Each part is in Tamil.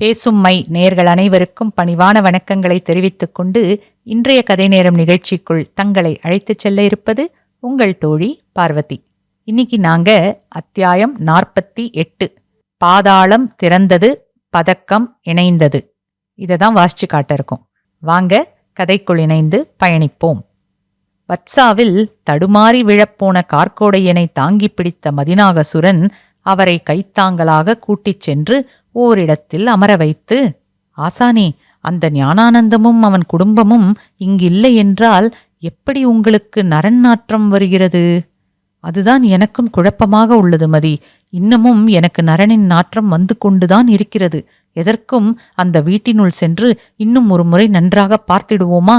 பேசும் மை நேர்கள் அனைவருக்கும் பணிவான வணக்கங்களை தெரிவித்துக் கொண்டு இன்றைய கதை நேரம் நிகழ்ச்சிக்குள் தங்களை அழைத்துச் செல்ல இருப்பது உங்கள் தோழி பார்வதி. இன்னைக்கு நாங்க அத்தியாயம் நாற்பத்தி எட்டு பாதாளம் திறந்தது பதக்கம் இணைந்தது. இதை தான் வாசிச்சு காட்ட இருக்கோம். வாங்க கதைக்குள் இணைந்து பயணிப்போம். வத்சாவில் தடுமாறி விழப்போன கார்க்கோடையனை தாங்கி பிடித்த மதினாகசுரன் அவரை கைத்தாங்களாக கூட்டிச் சென்று ஓரிடத்தில் அமர வைத்து ஆசானே அந்த ஞானானந்தமும் அவன் குடும்பமும் இங்கில்லை என்றால் எப்படி உங்களுக்கு நரன் நாற்றம் வருகிறது? அதுதான் எனக்கும் குழப்பமாக உள்ளது மதி. இன்னமும் எனக்கு நரனின் நாற்றம் வந்து கொண்டுதான் இருக்கிறது. எதற்கும் அந்த வீட்டினுள் சென்று இன்னும் ஒரு முறை நன்றாக பார்த்திடுவோமா?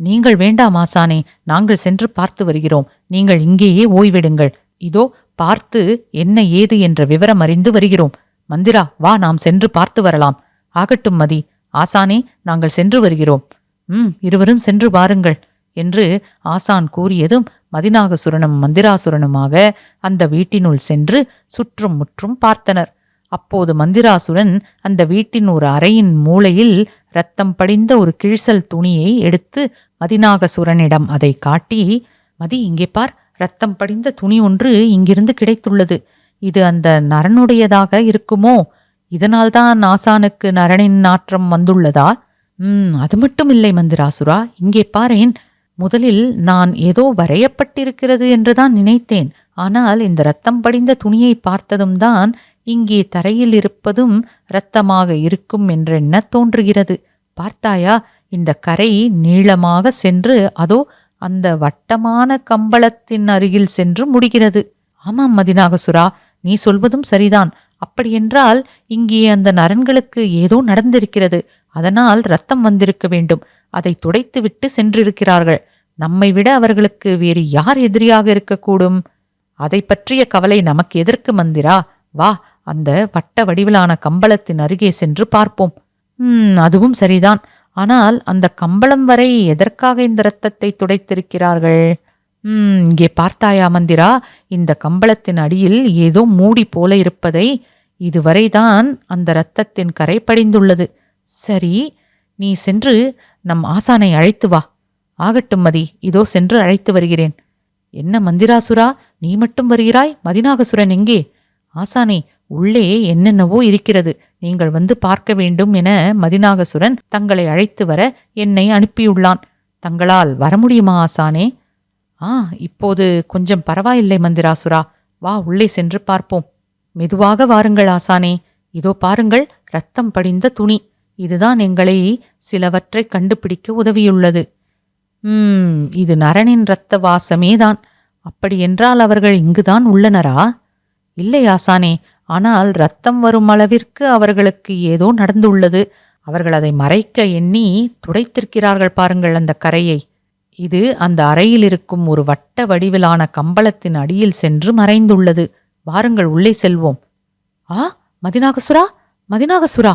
நீங்கள் வேண்டாம் ஆசானே. நாங்கள் சென்று பார்த்து வருகிறோம். நீங்கள் இங்கேயே ஓய்விடுங்கள். இதோ பார்த்து என்ன ஏது என்ற விவரம் அறிந்து வருகிறோம். மந்திரா வா நாம் சென்று பார்த்து வரலாம். ஆகட்டும் மதி ஆசானே நாங்கள் சென்று வருகிறோம். ம் இருவரும் சென்று பாருங்கள் என்று ஆசான் கூறியதும் மதிநாகசுரனும் மந்திராசுரனுமாக அந்த வீட்டினுள் சென்று சுற்றும் முற்றும் பார்த்தனர். அப்போது மந்திராசுரன் அந்த வீட்டின் ஒரு அறையின் மூலையில் ரத்தம் படிந்த ஒரு கிழிசல் துணியை எடுத்து மதிநாகசுரனிடம் அதை காட்டி மதி இங்கே பார் ரத்தம் படிந்த துணி ஒன்று இங்கிருந்து கிடைத்துள்ளது. இது அந்த நரனுடையதாக இருக்குமோ? இதனால்தான் ஆசானுக்கு நரனின் நாற்றம் வந்துள்ளதா? ம் அது மட்டும் இல்லை மந்திராசுரா. இங்கே பாரேன் முதலில் நான் ஏதோ வரையப்பட்டிருக்கிறது என்றுதான் நினைத்தேன். ஆனால் இந்த ரத்தம் படிந்த துணியை பார்த்ததும் தான் இங்கே தரையில் இருப்பதும் இரத்தமாக இருக்கும் என்றெண்ண தோன்றுகிறது. பார்த்தாயா இந்த கரை நீளமாக சென்று அதோ அந்த வட்டமான கம்பளத்தின் அருகில் சென்று முடிகிறது. ஆமாம் மதினாகசுரா நீ சொல்வதும் சரிதான். அப்படியென்றால் இங்கே அந்த நரன்களுக்கு ஏதோ நடந்திருக்கிறது. அதனால் ரத்தம் வந்திருக்க வேண்டும். அதை துடைத்துவிட்டு சென்றிருக்கிறார்கள். நம்மை விட அவர்களுக்கு வேறு யார் எதிரியாக இருக்கக்கூடும்? அதை பற்றிய கவலை நமக்கு எதற்கு மந்திரா? வா அந்த வட்ட வடிவிலான கம்பளத்தின் அருகே சென்று பார்ப்போம். ம் அதுவும் சரிதான். ஆனால் அந்த கம்பளம் வரை எதற்காக இந்த இரத்தத்தை துடைத்திருக்கிறார்கள்? ம் இங்கே பார்த்தாயா மந்திரா? இந்த கம்பளத்தின் அடியில் ஏதோ மூடி போல இருப்பதை இதுவரைதான் அந்த இரத்தத்தின் கரை படிந்துள்ளது. சரி நீ சென்று நம் ஆசானை அழைத்து வா. ஆகட்டும் மதி இதோ சென்று அழைத்து வருகிறேன். என்ன மந்திராசுரா நீ மட்டும் வருகிறாய்? மதிநாகசுரன் எங்கே? ஆசானே உள்ளே என்னென்னவோ இருக்கிறது. நீங்கள் வந்து பார்க்க வேண்டும் என மதிநாகசுரன் தங்களை அழைத்து வர என்னை அனுப்பியுள்ளான். தங்களால் வர முடியுமா ஆசானே? ஆ இப்போது கொஞ்சம் பரவாயில்லை மந்திராசுரா. வா உள்ளே சென்று பார்ப்போம். மெதுவாக வாருங்கள் ஆசானே. இதோ பாருங்கள் ரத்தம் படிந்த துணி. இதுதான் எங்களை சிலவற்றை கண்டுபிடிக்க உதவியுள்ளது. ம் இது நரனின் இரத்த வாசமேதான். அப்படியென்றால் அவர்கள் இங்குதான் உள்ளனரா? இல்லை ஆசானே. ஆனால் ரத்தம் வரும் அளவிற்கு அவர்களுக்கு ஏதோ நடந்துள்ளது. அவர்கள் அதை மறைக்க எண்ணி துடைத்திருக்கிறார்கள் பாருங்கள் அந்த கரையை. இது அந்த அறையில் இருக்கும் ஒரு வட்ட வடிவிலான கம்பளத்தின் அடியில் சென்று மறைந்துள்ளது. வாருங்கள் உள்ளே செல்வோம். ஆ மதினாகசுரா மதினாகசுரா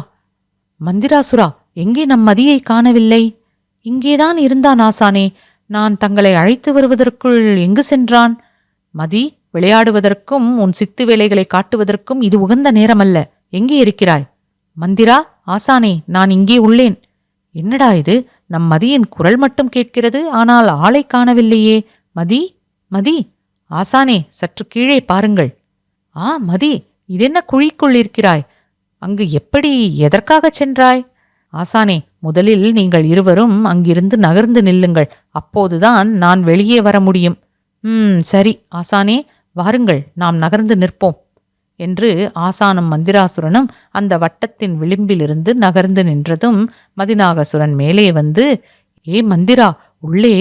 மந்திராசுரா எங்கே நம் மதியை காணவில்லை? இங்கேதான் இருந்தான் ஆசானே. நான் தங்களை அழைத்து வருவதற்குள் எங்கு சென்றான்? மதி விளையாடுவதற்கும் உன் சித்து வேலைகளை காட்டுவதற்கும் இது உகந்த நேரமல்ல. எங்கே இருக்கிறாய்? மந்திரா ஆசானே நான் இங்கே உள்ளேன். என்னடா இது? நம் மதியின் குரல் மட்டும் கேட்கிறது ஆனால் ஆளை காணவில்லையே. மதி மதி ஆசானே சற்று கீழே பாருங்கள். ஆ மதி இதென்ன குழிக்குள் இருக்கிறாய்? அங்கு எப்படி எதற்காகச் சென்றாய்? ஆசானே முதலில் நீங்கள் இருவரும் அங்கிருந்து நகர்ந்து நில்லுங்கள். அப்போதுதான் நான் வெளியே வர முடியும். ம் சரி ஆசானே வாருங்கள் நாம் நகர்ந்து நிற்போம். என்று ஆசானும் மந்திராசுரனும் அந்த வட்டத்தின் விளிம்பிலிருந்து நகர்ந்து நின்றதும் மதிநாகசுரன் மேலே வந்து ஏ மந்திரா உள்ளே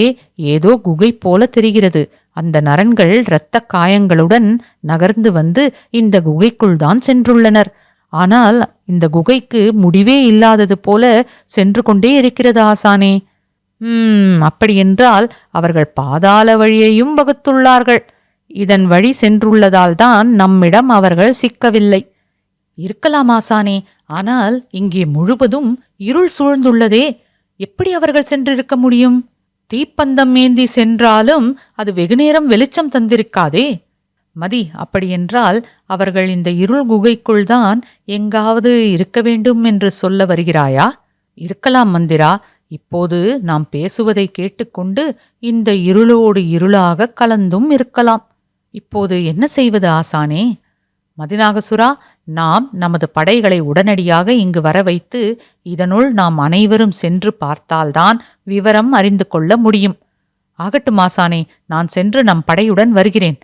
ஏதோ குகை போல தெரிகிறது. அந்த நரன்கள் இரத்த காயங்களுடன் நகர்ந்து வந்து இந்த குகைக்குள் தான் சென்றுள்ளனர். ஆனால் இந்த குகைக்கு முடிவே இல்லாதது போல சென்று கொண்டே இருக்கிறது ஆசானே. ம் அப்படியென்றால் அவர்கள் பாதாள வழியையும் வகுத்துள்ளார்கள். இதன் வழி சென்றுள்ளதால்தான் நம்மிடம் அவர்கள் சிக்கவில்லை. இருக்கலாம் ஆசானே ஆனால் இங்கே முழுவதும் இருள் சூழ்ந்துள்ளதே. எப்படி அவர்கள் சென்றிருக்க முடியும்? தீப்பந்தம் ஏந்தி சென்றாலும் அது வெகுநேரம் வெளிச்சம் தந்திருக்காதே. மதி அப்படியென்றால் அவர்கள் இந்த இருள் குகைக்குள் தான் எங்காவது இருக்க வேண்டும் என்று சொல்ல வருகிறாயா? இருக்கலாம் மந்திரா இப்போது நாம் பேசுவதை கேட்டுக்கொண்டு இந்த இருளோடு இருளாக கலந்தும் இருக்கலாம். இப்போது என்ன செய்வது ஆசானே? மதிநாகசுரா நாம் நமது படைகளை உடனடியாக இங்கு வர வைத்து இதனுள் நாம் அனைவரும் சென்று பார்த்தால்தான் விவரம் அறிந்து கொள்ள முடியும். ஆகட்டும் ஆசானே நான் சென்று நம் படையுடன் வருகிறேன்.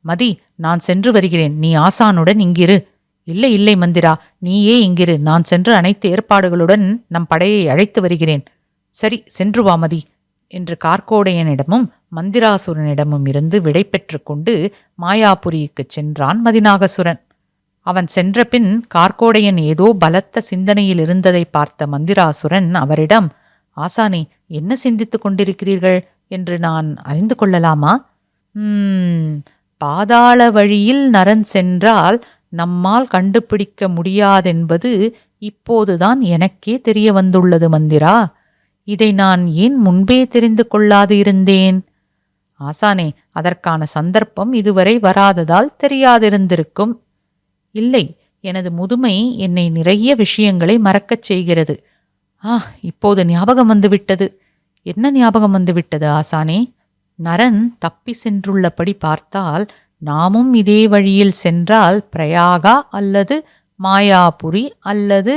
மதி நான் சென்று வருகிறேன். நீ ஆசானுடன் இங்கிரு. இல்லை இல்லை மந்திரா நீயே இங்கிரு. நான் சென்று அனைத்து ஏற்பாடுகளுடன் நம் படையை அழைத்து வருகிறேன். சரி சென்று வா மதி. என்று கார்க்கோடையனிடமும் மந்திராசுரனிடமும் இருந்து விடை கொண்டு மாயாபுரிக்குச் சென்றான் மதிநாகசுரன். அவன் சென்றபின் கார்க்கோடையன் ஏதோ பலத்த சிந்தனையில் இருந்ததை பார்த்த மந்திராசுரன் அவரிடம் ஆசானே என்ன சிந்தித்துக் கொண்டிருக்கிறீர்கள்? என்று நான் அறிந்து கொள்ளலாமா? பாதாள வழியில் நரன் சென்றால் நம்மால் கண்டுபிடிக்க முடியாதென்பது இப்போதுதான் எனக்கே தெரிய வந்துள்ளது மந்திரா. இதை நான் ஏன் முன்பே தெரிந்து கொள்ளாது இருந்தேன்? ஆசானே அதற்கான சந்தர்ப்பம் இதுவரை வராததால் தெரியாதிருந்திருக்கும். இல்லை எனது முதுமை என்னை நிறைய விஷயங்களை மறக்கச் செய்கிறது. ஆ இப்போது ஞாபகம் வந்துவிட்டது. என்ன ஞாபகம் வந்துவிட்டது ஆசானே? நரன் தப்பி சென்றுள்ளபடி பார்த்தால் நாமும் இதே வழியில் சென்றால் பிரயாகா அல்லது மாயாபுரி அல்லது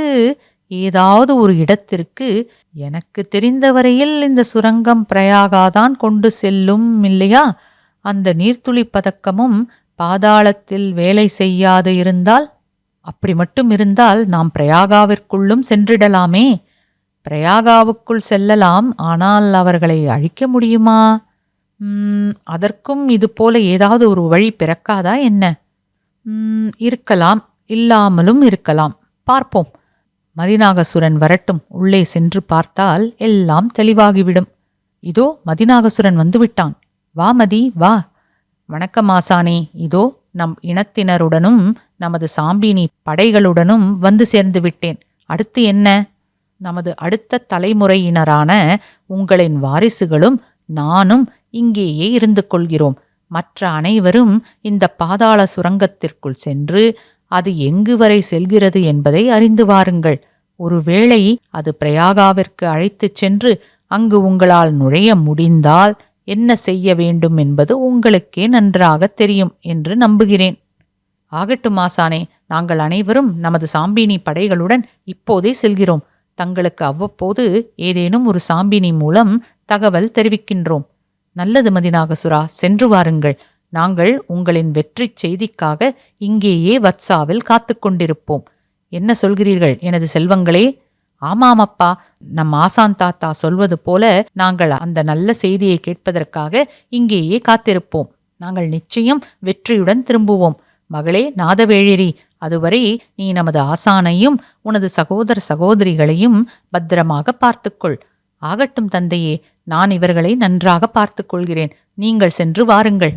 ஏதாவது ஒரு இடத்திற்கு எனக்கு தெரிந்தவரையில் இந்த சுரங்கம் பிரயாகாதான் கொண்டு செல்லும் இல்லையா? அந்த நீர்த்துளி பதக்கமும் பாதாளத்தில் வேலை செய்யாது இருந்தால்? அப்படி மட்டும் இருந்தால் நாம் பிரயாகாவிற்குள்ளும் சென்றிடலாமே. பிரயாகாவுக்குள் செல்லலாம் ஆனால் அவர்களை அழிக்க முடியுமா? அதற்கும் இது போல ஏதாவது ஒரு வழி பிறக்காதா என்ன? இருக்கலாம் இல்லாமலும் இருக்கலாம். பார்ப்போம். மதிநாகசுரன் வரட்டும். உள்ளே சென்று பார்த்தால் எல்லாம் தெளிவாகிவிடும். இதோ மதிநாகசுரன் வந்துவிட்டான். வா மதி வா. வணக்கம் ஆசானே. இதோ நம் இனத்தினருடனும் நமது சாம்பினி படைகளுடனும் வந்து சேர்ந்து விட்டேன். அடுத்து என்ன? நமது அடுத்த தலைமுறையினரான உங்களின் வாரிசுகளும் நானும் இங்கேயே இருந்து கொள்கிறோம். மற்ற அனைவரும் இந்த பாதாள சுரங்கத்திற்குள் சென்று அது எங்கு வரை செல்கிறது என்பதை அறிந்து வாருங்கள். ஒருவேளை அது பிரயாகாவிற்கு அழைத்துச் சென்று அங்கு உங்களால் நுழைய முடிந்தால் என்ன செய்ய வேண்டும் என்பது உங்களுக்கே நன்றாக தெரியும் என்று நம்புகிறேன். ஆகட்டும் ஆசானே நாங்கள் அனைவரும் நமது சாம்பினி படைகளுடன் இப்போதே செல்கிறோம். தங்களுக்கு அவ்வப்போது ஏதேனும் ஒரு சாம்பினி மூலம் தகவல் தெரிவிக்கின்றோம். நல்லது மதிநாகசுரா சென்று வாருங்கள். நாங்கள் உங்களின் வெற்றிச் செய்திக்காக இங்கேயே வத்சாவில் காத்து கொண்டிருப்போம். என்ன சொல்கிறீர்கள்? எனது செல்வங்களே ஆமாம் அப்பா நம் ஆசான் தாத்தா சொல்வது போல நாங்கள் அந்த நல்ல செய்தியை கேட்பதற்காக இங்கேயே காத்திருப்போம். நாங்கள் நிச்சயம் வெற்றியுடன் திரும்புவோம். மகளே நாதவேழிரி அதுவரை நீ நமது ஆசானையும் உனது சகோதர சகோதரிகளையும் பத்திரமாக பார்த்துக்கொள். ஆகட்டும் தந்தையே நான் இவர்களை நன்றாக பார்த்துக் கொள்கிறேன் நீங்கள் சென்று வாருங்கள்.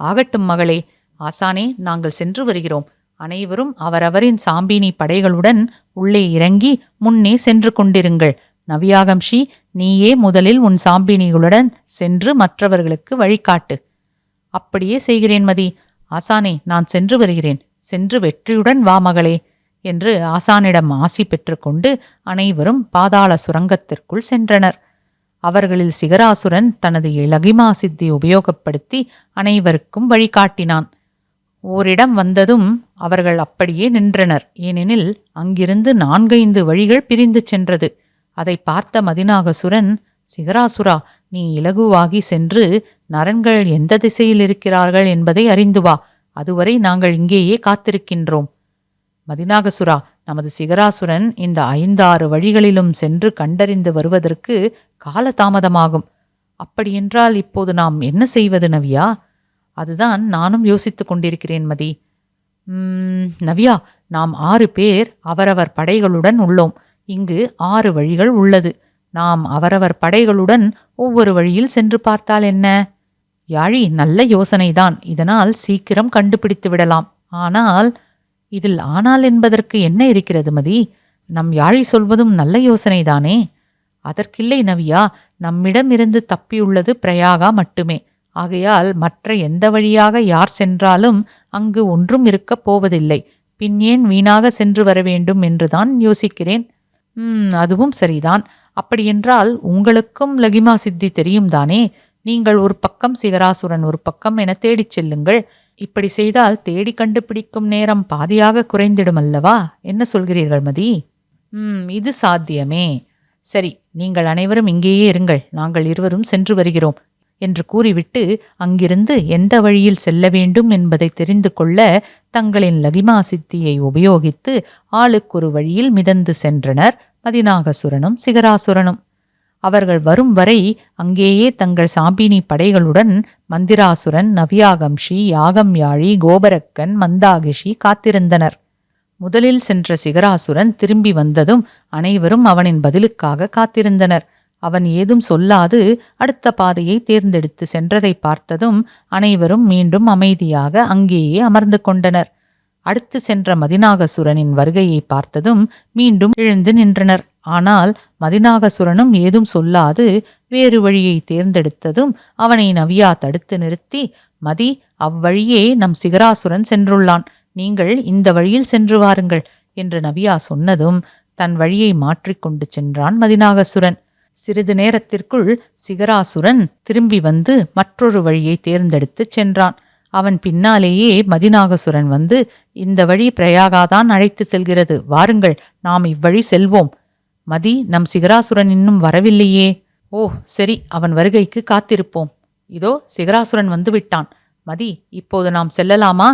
ஆகட்டும் மகளே ஆசானே நாங்கள் சென்று வருகிறோம். அனைவரும் அவரவரின் சாம்பினி படைகளுடன் உள்ளே இறங்கி முன்னே சென்று கொண்டிருங்கள். நவியாகம்ஷி நீயே முதலில் உன் சாம்பினிகளுடன் சென்று மற்றவர்களுக்கு வழிகாட்டு. அப்படியே செய்கிறேன் மதி. ஆசானே நான் சென்று வருகிறேன். சென்று வெற்றியுடன் வா மகளே என்று ஆசானிடம் ஆசி பெற்றுக்கொண்டு அனைவரும் பாதாள சுரங்கத்திற்குள் சென்றனர். அவர்களில் சிகராசுரன் தனது இளகிமா சித்தி உபயோகப்படுத்தி அனைவருக்கும் வழிகாட்டினான். ஓரிடம் வந்ததும் அவர்கள் அப்படியே நின்றனர். ஏனெனில் அங்கிருந்து நான்கைந்து வழிகள் பிரிந்து சென்றது. அதை பார்த்த மதிநாகசுரன் சிகராசுரா நீ இலகுவாகி சென்று நரன்கள் எந்த திசையில் இருக்கிறார்கள் என்பதை அறிந்து வா. அதுவரை நாங்கள் இங்கேயே காத்திருக்கின்றோம். மதிநாகசுரா நமது சிகராசுரன் இந்த ஐந்தாறு வழிகளிலும் சென்று கண்டறிந்து வருவதற்கு கால தாமதமாகும் அப்படியென்றால் இப்போது நாம் என்ன செய்வது நவியா? அதுதான் நானும் யோசித்துக் கொண்டிருக்கிறேன் மதி. நவியா நாம் ஆறு பேர் அவரவர் படைகளுடன் உள்ளோம். இங்கு ஆறு வழிகள் உள்ளது. நாம் அவரவர் படைகளுடன் ஒவ்வொரு வழியில் சென்று பார்த்தால் என்ன? யாழி நல்ல யோசனைதான். இதனால் சீக்கிரம் கண்டுபிடித்து விடலாம். ஆனால் இதில் ஆனால் என்பதற்கு என்ன இருக்கிறது மதி? நம் யாழி சொல்வதும் நல்ல யோசனைதானே? அதற்கில்லை நவியா. நம்மிடமிருந்து தப்பியுள்ளது பிரயாகா மட்டுமே. ஆகையால் மற்ற எந்த வழியாக யார் சென்றாலும் அங்கு ஒன்றும் இருக்கப் போவதில்லை. பின் ஏன் வீணாக சென்று வர வேண்டும் என்றுதான் யோசிக்கிறேன். ம் அதுவும் சரிதான். அப்படியென்றால் உங்களுக்கும் லகிமா சித்தி தெரியும் தானே? நீங்கள் ஒரு பக்கம் சிகராசுரன் ஒரு பக்கம் என தேடிச் செல்லுங்கள். இப்படி செய்தால் தேடி கண்டுபிடிக்கும் நேரம் பாதியாக குறைந்திடும் அல்லவா? என்ன சொல்கிறீர்கள் மதி? ம் இது சாத்தியமே. சரி நீங்கள் அனைவரும் இங்கேயே இருங்கள். நாங்கள் இருவரும் சென்று வருகிறோம். என்று கூறிவிட்டு அங்கிருந்து எந்த வழியில் செல்ல வேண்டும் என்பதை தெரிந்து கொள்ள தங்களின் லகிமா சித்தியை உபயோகித்து ஆளுக்கொரு வழியில் மிதந்து சென்றனர் மதிநாகசுரனும் சிகராசுரனும். அவர்கள் வரும் வரை அங்கேயே தங்கள் சாம்பினி படைகளுடன் மந்திராசுரன் நவியாகம்ஷி யாகம்யாழி கோபரக்கன் மந்தாகிஷி காத்திருந்தனர். முதலில் சென்ற சிகராசுரன் திரும்பி வந்ததும் அனைவரும் அவனின் பதிலுக்காக காத்திருந்தனர். அவன் ஏதும் சொல்லாது அடுத்த பாதையை தேர்ந்தெடுத்து சென்றதை பார்த்ததும் அனைவரும் மீண்டும் அமைதியாக அங்கேயே அமர்ந்து கொண்டனர். அடுத்து சென்ற மதிநாகசுரனின் வருகையை பார்த்ததும் மீண்டும் எழுந்து நின்றனர். ஆனால் மதிநாகசுரனும் ஏதும் சொல்லாது வேறு வழியை தேர்ந்தெடுத்ததும் அவனை நவியா தடுத்து நிறுத்தி மதி அவ்வழியே நம் சிகராசுரன் சென்றுள்ளான். நீங்கள் இந்த வழியில் சென்று வாருங்கள் என்று நவியா சொன்னதும் தன் வழியை மாற்றிக்கொண்டு சென்றான் மதிநாகசுரன். சிறிது நேரத்திற்குள் சிகராசுரன் திரும்பி வந்து மற்றொரு வழியை தேர்ந்தெடுத்துச் சென்றான். அவன் பின்னாலேயே மதிநாகசுரன் வந்து இந்த வழி பிரயாகாதான் அழைத்து செல்கிறது. வாருங்கள் நாம் இவ்வழி செல்வோம். மதி நம் சிகராசுரன் இன்னும் வரவில்லையே. ஓ சரி அவன் வருகைக்கு காத்திருப்போம். இதோ சிகராசுரன் வந்து விட்டான் மதி இப்போது நாம் செல்லலாமா?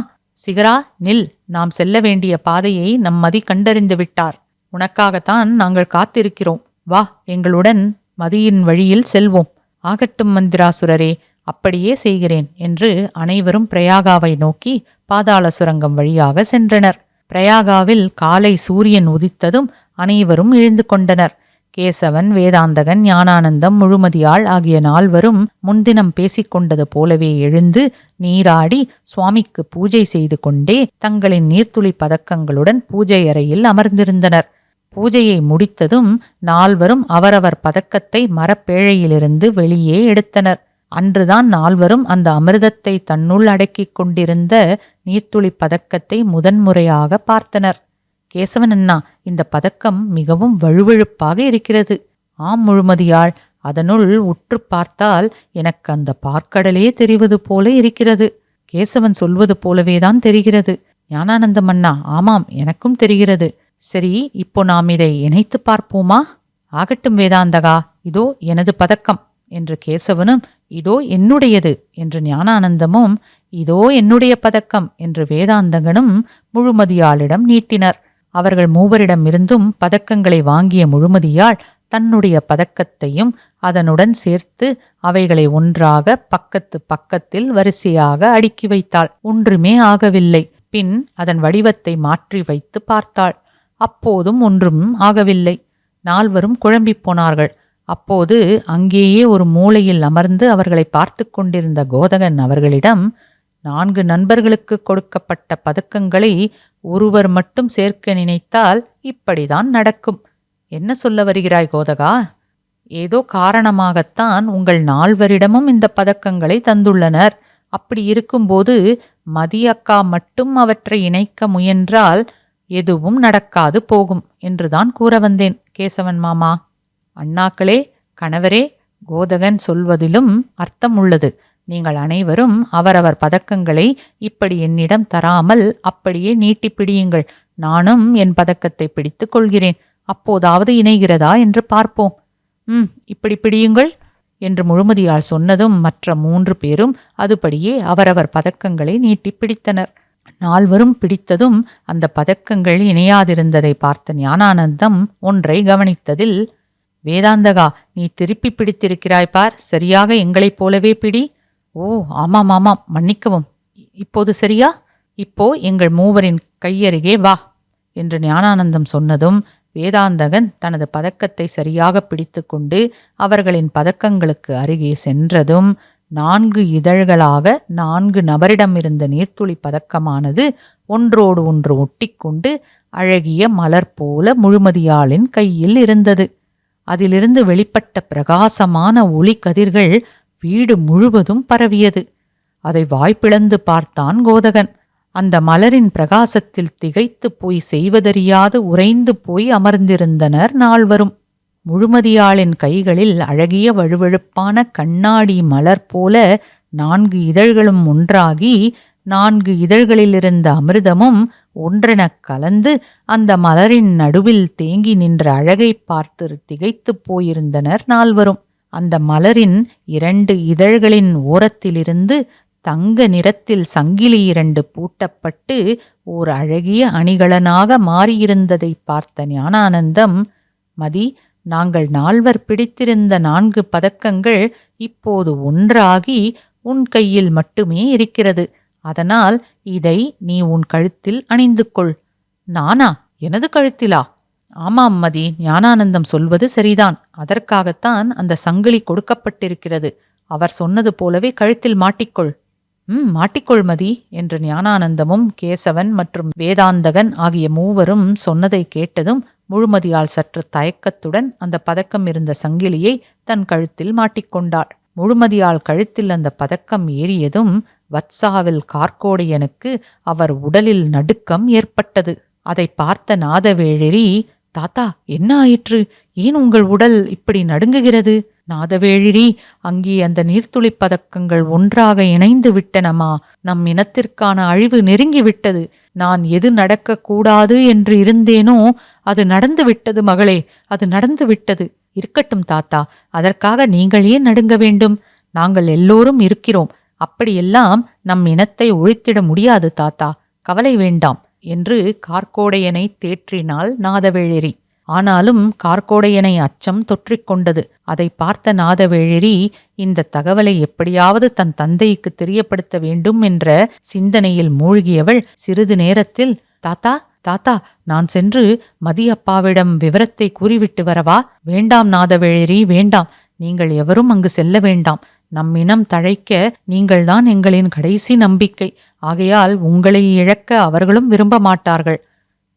சிகரா நில். நாம் செல்ல வேண்டிய பாதையை நம் மதி கண்டறிந்து விட்டார். உனக்காகத்தான் நாங்கள் காத்திருக்கிறோம். வா எங்களுடன் மதியின் வழியில் செல்வோம். ஆகட்டும் மந்திராசுரரே அப்படியே செய்கிறேன் என்று அனைவரும் பிரயாகாவை நோக்கி பாதாள சுரங்கம் வழியாக சென்றனர். பிரயாகாவில் காலை சூரியன் உதித்ததும் அனைவரும் எழுந்து கொண்டனர். கேசவன் வேதாந்தகன் ஞானானந்தம் முழுமதியாள் ஆகிய நால்வரும் முன்தினம் பேசிக்கொண்டது போலவே எழுந்து நீராடி சுவாமிக்கு பூஜை செய்து கொண்டே தங்களின் நீர்த்துளி பதக்கங்களுடன் பூஜை அறையில் அமர்ந்திருந்தனர். பூஜையை முடித்ததும் நால்வரும் அவரவர் பதக்கத்தை மரப்பேழையிலிருந்து வெளியே எடுத்தனர். அன்றுதான் நால்வரும் அந்த அமிர்தத்தை தன்னுள் அடக்கிக் கொண்டிருந்த நீர்த்துளி பதக்கத்தை முதன்முறையாக பார்த்தனர். கேசவன் அண்ணா இந்த பதக்கம் மிகவும் வழுவழுப்பாக இருக்கிறது. ஆம் முழுமதியாள் அதனுள் உற்று பார்த்தால் எனக்கு அந்த பார்க்கடலே தெரிவது போல இருக்கிறது. கேசவன் சொல்வது போலவேதான் தெரிகிறது. ஞானானந்தம் அண்ணா ஆமாம் எனக்கும் தெரிகிறது. சரி இப்போ நாம் இதை இணைத்து பார்ப்போமா? ஆகட்டும் வேதாந்தகா இதோ எனது பதக்கம் என்று கேசவனும் இதோ என்னுடையது என்று ஞானானந்தமும் இதோ என்னுடைய பதக்கம் என்று வேதாந்தகனும் முழுமதியாளிடம் நீட்டினர். அவர்கள் மூவரிடமிருந்தும் பதக்கங்களை வாங்கிய முழுமதியாள் தன்னுடைய பதக்கத்தையும் அதனுடன் சேர்த்து அவைகளை ஒன்றாக பக்கத்து பக்கத்தில் வரிசையாக அடுக்கி வைத்தாள். ஒன்றுமே ஆகவில்லை. பின் அதன் வடிவத்தை மாற்றி வைத்து பார்த்தாள். அப்போதும் ஒன்றும் ஆகவில்லை. நால்வரும் குழம்பிப் போனார்கள். அப்போது அங்கேயே ஒரு மூலையில் அமர்ந்து அவர்களை பார்த்து கொண்டிருந்த கோதகன் அவர்களிடம் நான்கு நண்பர்களுக்கு கொடுக்கப்பட்ட பதக்கங்களை ஒருவர் மட்டும் சேர்க்க நினைத்தால் இப்படிதான் நடக்கும். என்ன சொல்ல வருகிறாய் கோதகா? ஏதோ காரணமாகத்தான் உங்கள் நால்வரிடமும் இந்த பதக்கங்களை தந்துள்ளனர். அப்படி இருக்கும்போது மதியக்கா மட்டும் அவற்றை இணைக்க முயன்றால் எதுவும் நடக்காது போகும் என்றுதான் கூற வந்தேன் கேசவன் மாமா. அண்ணாக்களே கணவரே கோதகன் சொல்வதிலும் அர்த்தம் உள்ளது நீங்கள் அனைவரும் அவரவர் பதக்கங்களை இப்படி என்னிடம் தராமல் அப்படியே நீட்டி பிடியுங்கள். நானும் என் பதக்கத்தை பிடித்துக் கொள்கிறேன். அப்போதாவது இணைகிறதா என்று பார்ப்போம். ம் இப்படி பிடியுங்கள் என்று முழுமதியால் சொன்னதும் மற்ற மூன்று பேரும் அதுபடியே அவரவர் பதக்கங்களை நீட்டி பிடித்தனர். நால்வரும் பிடித்ததும் அந்த பதக்கங்கள் இணையாதிருந்ததை பார்த்த ஞானானந்தம் ஒன்றை கவனித்ததில் வேதாந்தகா நீ திருப்பி பிடித்திருக்கிறாய் பார் சரியாக எங்களைப் போலவே பிடி. ஓ ஆமாம் ஆமாம் மன்னிக்கவும். இப்போது சரியா? இப்போ எங்கள் மூவரின் கையருகே வா. என்று ஞானானந்தம் சொன்னதும் வேதாந்தகன் தனது பதக்கத்தை சரியாக பிடித்துக்கொண்டு அவர்களின் பதக்கங்களுக்கு அருகே சென்றதும் நான்கு இதழ்களாக நான்கு நபரிடமிருந்த நீர்த்துளி பதக்கமானது ஒன்றோடு ஒன்று ஒட்டிக்கொண்டு அழகிய மலர் போல முழுமதியாளின் கையில் இருந்தது. அதிலிருந்து வெளிப்பட்ட பிரகாசமான ஒளி கதிர்கள் வீடு முழுவதும் பரவியது. அதை வாய்ப்பிழந்து பார்த்தான் கோதகன். அந்த மலரின் பிரகாசத்தில் திகைத்துப் போய் செய்வதறியாது உறைந்து போய் அமர்ந்திருந்தனர் நால்வரும். முழுமதியாளின் கைகளில் அழகிய வழுவழுப்பான கண்ணாடி மலர் போல நான்கு இதழ்களும் ஒன்றாகி நான்கு இதழ்களிலிருந்த அமிர்தமும் ஒன்றெனக் கலந்து அந்த மலரின் நடுவில் தேங்கி நின்ற அழகைப் பார்த்து திகைத்துப் போயிருந்தனர் நால்வரும். அந்த மலரின் இரண்டு இதழ்களின் ஓரத்திலிருந்து தங்க நிறத்தில் சங்கிலி இரண்டு பூட்டப்பட்டு ஓர் அழகிய அணிகலனாக மாறியிருந்ததை பார்த்த ஞானானந்தம் மதி நாங்கள் நால்வர் பிடித்திருந்த நான்கு பதக்கங்கள் இப்போது ஒன்றாகி உன் கையில் மட்டுமே இருக்கிறது. அதனால் இதை நீ உன் கழுத்தில் அணிந்து கொள். நானா? எனது கழுத்திலா? ஆமாம் மதி ஞானானந்தம் சொல்வது சரிதான். அதற்காகத்தான் அந்த சங்கிலி கொடுக்கப்பட்டிருக்கிறது. அவர் சொன்னது போலவே கழுத்தில் மாட்டிக்கொள். ம் மாட்டிக்கொள் மதி என்று ஞானானந்தமும் கேசவன் மற்றும் வேதாந்தகன் ஆகிய மூவரும் சொன்னதை கேட்டதும் முழுமதியால் சற்று தயக்கத்துடன் அந்த பதக்கம் இருந்த சங்கிலியை தன் கழுத்தில் மாட்டிக்கொண்டாள். முழுமதியால் கழுத்தில் அந்த பதக்கம் ஏறியதும் வத்சாவில் கார்க்கோடையனுக்கு அவர் உடலில் நடுக்கம் ஏற்பட்டது. அதை பார்த்த நாதவேழிரி தாத்தா என்ன ஆயிற்று? ஏன் உங்கள் உடல் இப்படி நடுங்குகிறது? நாதவேழிரி அங்கே அந்த நீர்த்துளி பதக்கங்கள் ஒன்றாக இணைந்து விட்டனமா? நம் இனத்திற்கான அழிவு நெருங்கி விட்டது நான் எது நடக்கக்கூடாது என்று இருந்தேனோ அது நடந்து விட்டது மகளே அது நடந்து விட்டது. இருக்கட்டும் தாத்தா அதற்காக நீங்கள் ஏன் நடுங்க வேண்டும்? நாங்கள் எல்லோரும் இருக்கிறோம். அப்படியெல்லாம் நம் இனத்தை ஒழித்திட முடியாது தாத்தா. கவலை வேண்டாம் என்று கார்க்கோடையனை தேற்றினாள் நாதவேழிரி ஆனாலும் கார்க்கோடையனை அச்சம் தொற்றிக்கொண்டது அதை பார்த்த நாதவேழிரி இந்த தகவலை எப்படியாவது தன் தந்தைக்கு தெரியப்படுத்த வேண்டும் என்ற சிந்தனையில் மூழ்கியவள் சிறிது நேரத்தில் தாத்தா தாத்தா நான் சென்று மதியப்பாவிடம் விவரத்தை கூறிவிட்டு வரவா? வேண்டாம் நாதவேழரி வேண்டாம். நீங்கள் எவரும் அங்கு செல்ல வேண்டாம். நம் இனம் தழைக்க நீங்கள்தான் எங்களின் கடைசி நம்பிக்கை. ஆகையால் உங்களை இழக்க அவர்களும் விரும்ப மாட்டார்கள்.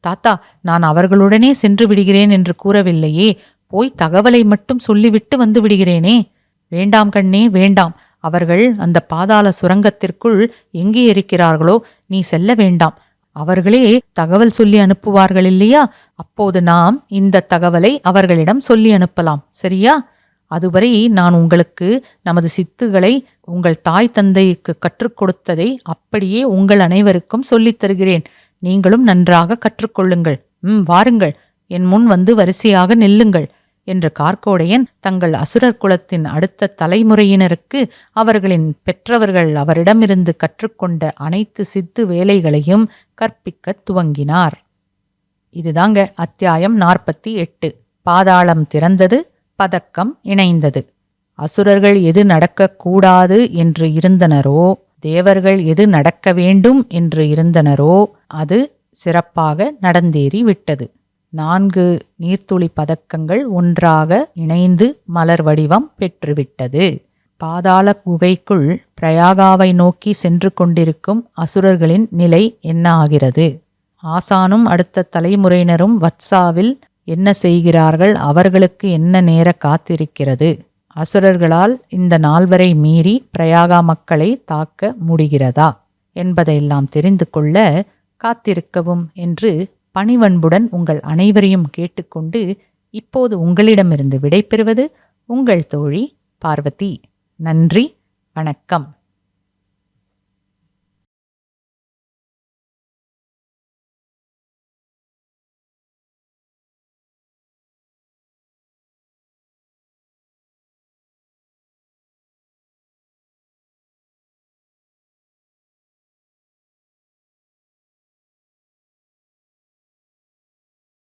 தாத்தா நான் அவர்களுடனே சென்று விடுகிறேன் என்று கூறவில்லையே. போய் தகவலை மட்டும் சொல்லிவிட்டு வந்து விடுகிறேனே. வேண்டாம் கண்ணே வேண்டாம். அவர்கள் அந்த பாதாள சுரங்கத்திற்குள் எங்கே இருக்கிறார்களோ நீ செல்ல வேண்டாம். அவர்களே தகவல் சொல்லி அனுப்புவார்கள் இல்லையா? அப்போது நாம் இந்த தகவலை அவர்களிடம் சொல்லி அனுப்பலாம். சரியா? அதுவரை நான் உங்களுக்கு நமது சித்துகளை உங்கள் தாய் தந்தைக்கு கற்றுக் கொடுத்ததை அப்படியே உங்கள் அனைவருக்கும் சொல்லித் தருகிறேன். நீங்களும் நன்றாக கற்றுக்கொள்ளுங்கள் ம் வாருங்கள். என் முன் வந்து வரிசையாக நில்லுங்கள். என்று கார்க்கோடையன் தங்கள் அசுரர் குலத்தின் அடுத்த தலைமுறையினருக்கு அவர்களின் பெற்றவர்கள் அவரிடமிருந்து கற்றுக்கொண்ட அனைத்து சித்து வேலைகளையும் கற்பிக்கத் துவங்கினார். இதுதாங்க அத்தியாயம் நாற்பத்தி எட்டு. பாதாளம் திறந்தது பதக்கம் இணைந்தது. அசுரர்கள் எது நடக்கக்கூடாது என்று இருந்தனரோ தேவர்கள் எது நடக்க வேண்டும் என்று இருந்தனரோ அது சிறப்பாக நடந்தேறி விட்டது நான்கு நீர்த்துளி பதக்கங்கள் ஒன்றாக இணைந்து மலர் வடிவம் பெற்றுவிட்டது. பாதாள குகைக்குள் பிரயாகாவை நோக்கி சென்று கொண்டிருக்கும் அசுரர்களின் நிலை என்ன ஆகிறது? ஆசானும் அடுத்த தலைமுறையினரும் வத்சாவில் என்ன செய்கிறார்கள்? அவர்களுக்கு என்ன நேர காத்திருக்கிறது? அசுரர்களால் இந்த நால்வரை மீறி பிரயாகா மக்களை தாக்க முடிகிறதா? என்பதையெல்லாம் தெரிந்து கொள்ள காத்திருக்கவும் என்று பணிவன்புடன் உங்கள் அனைவரையும் கேட்டுக்கொண்டு இப்போது உங்களிடமிருந்து விடைபெறுவது உங்கள் தோழி பார்வதி. நன்றி வணக்கம்.